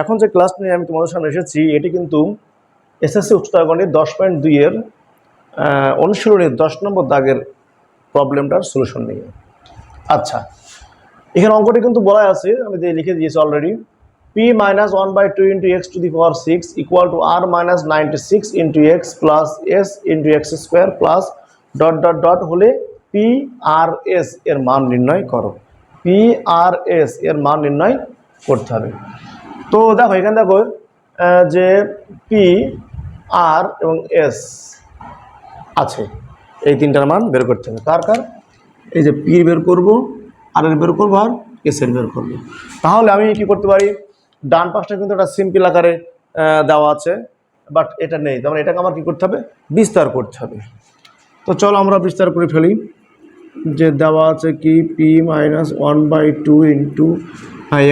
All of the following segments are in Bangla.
এখন যে ক্লাস নিয়ে আমি তোমাদের সামনে এসেছি, এটি কিন্তু এসএসসি উচ্চতর দশ পয়েন্ট দুইয়ের অনুশীলনের দশ নম্বর দাগের প্রবলেমটার সলিউশন নিয়ে। আচ্ছা এখানে অঙ্কটি কিন্তু বলা আছে, আমি লিখে দিয়েছি already P minus one by two into x two the power six equal to R minus ninety six into x plus S into x square plus dot dot dot হলে পি আর এস এর মান নির্ণয় করো। পি আর এস এর মান নির্ণয় করতে হবে। তো দেখো, এখানে দেখো যে পি আর এবং এস আছে। এই তিনটার মান বের করতে হবে। কার কার? এই যে পি বের করব আর এর বের করব আর এস এর বের করব। তাহলে আমি কি করতে পারি? ডান পাশটা কিন্তু একটা সিম্পল আকারে দেওয়া আছে বাট এটা নেই। তার মানে এটাকে আমার কি করতে হবে? বিস্তার করতে হবে। তো চলো আমরা বিস্তার করে ফেলি। যে দেওয়া আছে কি? P minus one by two into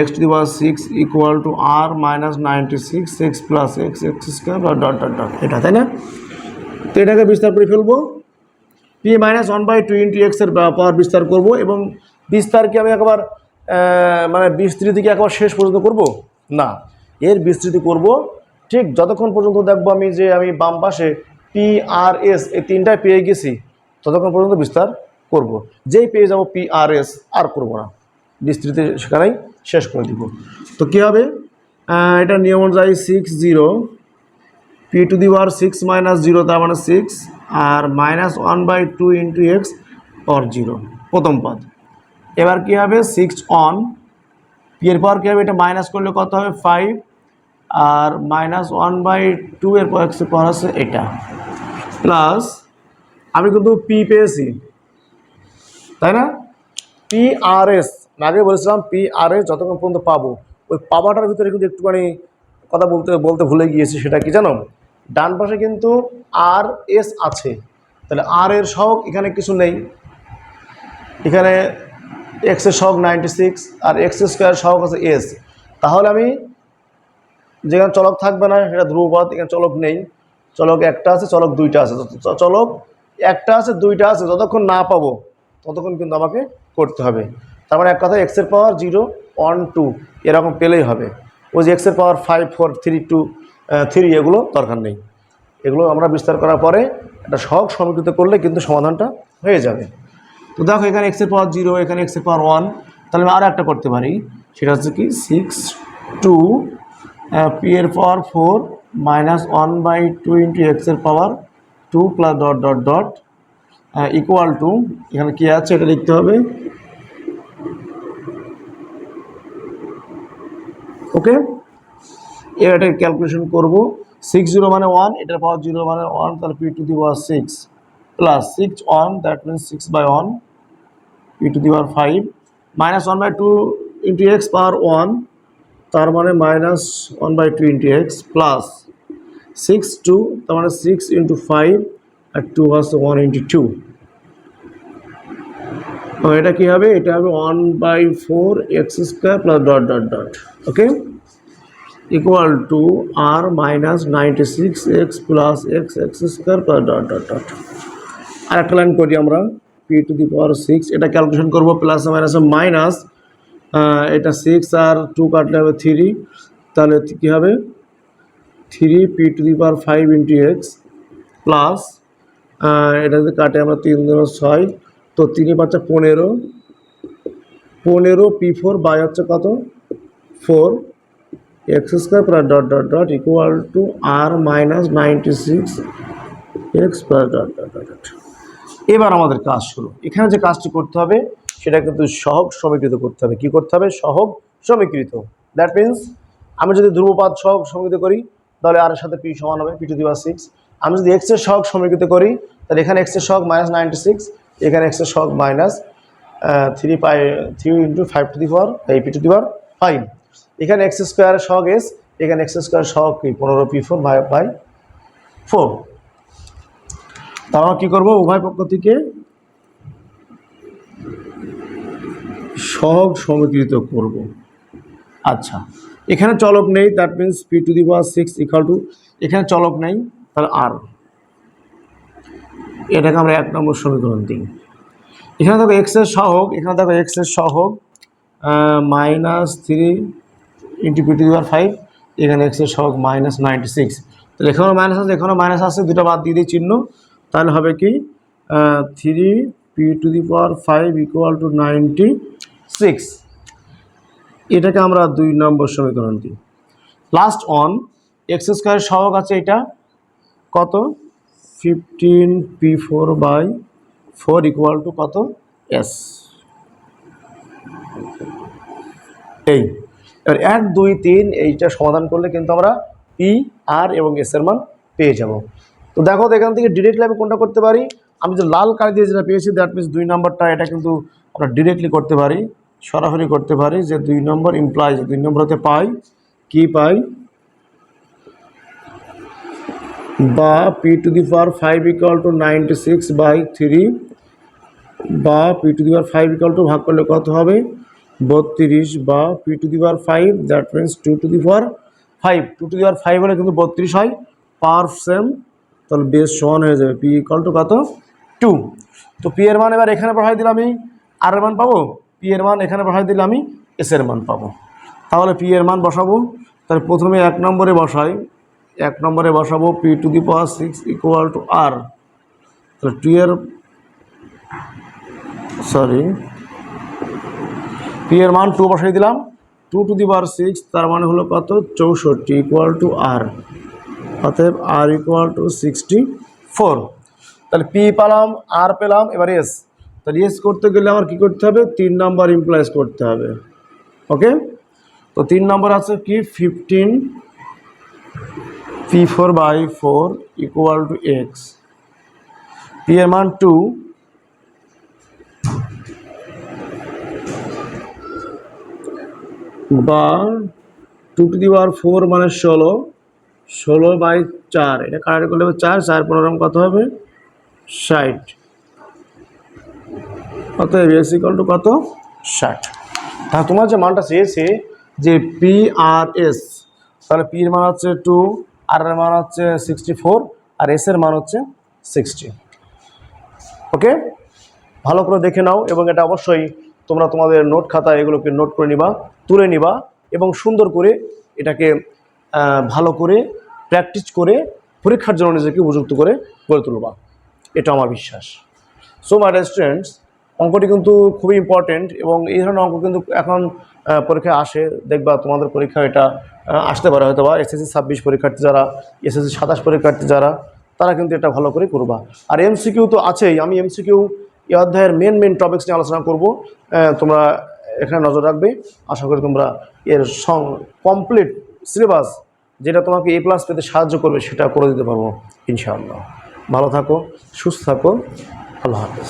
x two the power six equal to R minus ninety six x plus x x square dot dot dot এটা, তাই না? তো এটাকে বিস্তার করে ফেলব। P minus one by two into এক্সের পাওয়ার বিস্তার করব এবং বিস্তারকে আমি একবার মানে বিস্তৃতিকে একবার শেষ পর্যন্ত করব? না। এর বিস্তৃতি করব। ঠিক যতক্ষণ পর্যন্ত দেখব আমি যে আমি বাম পাশে পি আর এস এই তিনটায় পেয়ে গেছি, ততক্ষণ পর্যন্ত বিস্তার করব। যেই পেয়ে যাব পি আর করব না। বিস্তৃতি সেখানেই শেষ করে দিব। তো কী হবে? এটা নিয়ম অনুযায়ী six zero P two the power six minus zero তার মানে six R minus one by two into x পর জিরো প্রথম পদ। এবার কী হবে? সিক্স অন পি এর পর কী হবে? এটা মাইনাস করলে কত হবে? Five R minus one by two এর পর এক্সের পর আছে এটা। প্লাস আমি কিন্তু পি পেয়েছি। তাই না? পি আর এস আগে বলেছিলাম পি আর এস যতক্ষণ পর্যন্ত পাবো, ওই পাবাটার ভিতরে কিন্তু একটুখানি কথা বলতে বলতে ভুলে গিয়েছি সেটা কি জানো? ডান পাশে কিন্তু আর এস আছে। তাহলে আর এর শখ এখানে কিছু নেই। এখানে এক্সের শখ ninety six R x square সহগ আছে এস তাহলে আমি যেখানে চলক থাকবে না, সেটা ধ্রুবপদ এখানে চলক নেই। চলক একটা আছে, চলক দুইটা আছে। চলক একটা আছে, দুইটা আছে, যতক্ষণ না পাবো ততক্ষণ কিন্তু আমাকে করতে হবে। তার মানে এক কথা এক্সের পাওয়ার জিরো ওয়ান টু এরকম পেলেই হবে। ওই যে এক্সের power five four three two three এগুলো দরকার নেই। এগুলো আমরা বিস্তার করার পরে একটা সহগ সমীকৃত করলে কিন্তু সমাধানটা হয়ে যাবে। তো দেখো এখানে এক্সের পাওয়ার জিরো এখানে এক্সের পাওয়ার ওয়ান তাহলে আমি আরও একটা করতে পারি। সেটা হচ্ছে কি সিক্স টু পি এর power four minus one by two into এক্সের power two plus dot dot dot equal to এখানে কী আছে, এটা লিখতে হবে। ওকে এবার এটা ক্যালকুলেশন করব। সিক্স জিরো মানে ওয়ান এটার পাওয়ার জিরো মানে ওয়ান তাহলে P two the power six plus six one that means six by one P two the power five minus one by two into x power one তার মানে minus one by two into x plus six two তার মানে সিক্স ইন্টু ফাইভ আর টু হচ্ছে ওয়ান ইন্টু টু এটা কী হবে? এটা হবে one by four x square plus dot dot dot okay equal to R minus ninety six x plus x x square plus dot dot dot আর একটা লাইন করি আমরা P two the power six এটা ক্যালকুলেশন করব প্লাস মাইনাস মাইনাস এটা সিক্স আর টু কাটলে হবে থ্রি তাহলে কী হবে? Three P two the power five into x plus এটা যদি কাটে আমরা তিন দিন ছয়। তো তিনে পাঁচটা পনেরো। পনেরো পি ফোর বাই হচ্ছে কত? Four. X square plus dot dot dot equal to R minus ninety six x plus dot dot dot dot. এবার আমাদের কাজ শুরু। এখানে যে কাজটি করতে হবে, সেটা কিন্তু সহগ সমীকৃত করতে হবে। কি করতে হবে? সহগ সমীকৃত। দ্যাট মিন্স আমি যদি ধ্রুবপাত সহগ সমীকৃত করি, তাহলে আর সাথে পি সমান হবে, পি টু দিবা সিক্স। আমি যদি এক্সের সহগ সমীকৃত করি, তাহলে এখানে এক্সের সহগ মাইনাস নাইনটি সিক্স এখানে এক্সের সহগ minus three pi three into five two the power এই P two the power five এখানে এক্স স্কোয়ারের সহগ এস এখানে এক্স স্কোয়ার সহগ কি? পনেরো P four by by four তারপর কী করব? উভয় পক্ষ থেকে সহগ সমীকৃত করব। আচ্ছা এখানে চলক নেই that means P two the power six equal to এখানে চলক নেই। তাহলে আর এটাকে আমরা এক নম্বর সমীকরণ দিই। এখানে দেখো এক্স এক্সের সহগ, এখানে দেখো এক্স এক্সের সহগ minus three into P two the power five এখানে এক্স এক্সের সহগ মাইনাস নাইনটি সিক্স তাহলে এখানেও মাইনাস আছে, এখানেও মাইনাস আছে, দুটো বাদ দিয়ে দিই চিহ্ন। তাহলে হবে কি? Three P two the power five equal to ninety six এটাকে আমরা দুই নম্বর সমীকরণ দিই। লাস্ট অন এক্স স্কোয়ার সহগ আছে এটা। কত? Fifteen P four by four equal to কত? এস এই, এবার এক, দুই, তিন, এইটা সমাধান করলে কিন্তু আমরা পি আর এবং এস এর মান পেয়ে যাব। তো দেখো, তো এখান থেকে ডিরেক্টলি আমি কোনটা করতে পারি? আমি যে লাল কালি দিয়ে যেটা পেয়েছি দ্যাট মিনস দুই নম্বরটা এটা কিন্তু আমরা ডিরেক্টলি করতে পারি, সরাসরি করতে পারি যে দুই নম্বর ইমপ্লাইজ দুই নম্বর হতে পাই কি পাই বা P two the power five equal to ninety six by three বা P two the power five equal to ভাগ করলে কত হবে? বত্রিশ বা P two the power five that means two two the power five two two the power five হলে কিন্তু বত্রিশ হয়। পাওয়ার সেম তাহলে বেশ সমান হয়ে যাবে। পি ইকুয়াল টু কত? টু তো পি এর মান এবার এখানে বসাই দিলে আমি। আর এর মান পাবো? পি এর মান এখানে বসাই দিলে আমি এস এর মান পাবো। তাহলে পি এর মান বসাবো। তাহলে প্রথমে এক নম্বরে বসাই। এক নম্বরে বসাবো P two the power six equal to R তাহলে টু এর সরি পি এর মান টু বসাই দিলাম। Two two the power six তার মানে হলো কত? চৌষট্টি ইকুয়াল টু আর অতএব R equal to sixty four তাহলে পি পেলাম আর পেলাম, এবার এস তাহলে এস করতে গেলে আমার কি করতে হবে? তিন নাম্বার ইমপ্লাইজ করতে হবে। ওকে তো তিন নম্বর আছে কি? Fifteen P four by four equal to x P এর মান টু বা টু টু দি ফোর মানে ষোলো ষোলো বাই চার। এটা কারেক্ট করলে চার চার পনেরো কত হবে? ষাট। কত এস ইকাল টু কত? ষাট। হ্যাঁ তোমার যে মানটা চেয়েছে যে পি আর এস তাহলে পি এর মান হচ্ছে টু আর এর মান হচ্ছে সিক্সটি ফোর আর এস এর মান হচ্ছে সিক্সটি ওকে ভালো করে দেখে নাও এবং এটা অবশ্যই তোমরা তোমাদের নোট খাতা এগুলোকে নোট করে নিবা, তুলে নিবা এবং সুন্দর করে এটাকে ভালো করে প্র্যাকটিস করে পরীক্ষার জন্য নিজেকে উপযুক্ত করে গড়ে তুলবা। এটা আমার বিশ্বাস। সো মাই স্টুডেন্টস অঙ্কটি কিন্তু খুবই ইম্পর্টেন্ট এবং এই ধরনের অঙ্ক কিন্তু এখন পরীক্ষায় আসে। দেখবা তোমাদের পরীক্ষা এটা আসতে পারে হয়তো বা এসএসসি ছাব্বিশ পরীক্ষার্থী যারা, এসএসসি সাতাশ পরীক্ষার্থী যারা, তারা কিন্তু এটা ভালো করে করবা। আর এমসিকিউ তো আছেই, আমি এমসিকিউ এই অধ্যায়ের মেন মেন টপিক্স নিয়ে আলোচনা করব। তোমরা এখানে নজর রাখবে। আশা করি তোমরা এর সং কমপ্লিট সিলেবাস যেটা তোমাকে এ প্লাস পেতে সাহায্য করবে, সেটা করে দিতে পারব, ইনশাআল্লাহ। ভালো থাকো, সুস্থ থাকো। আল্লাহ হাফেজ।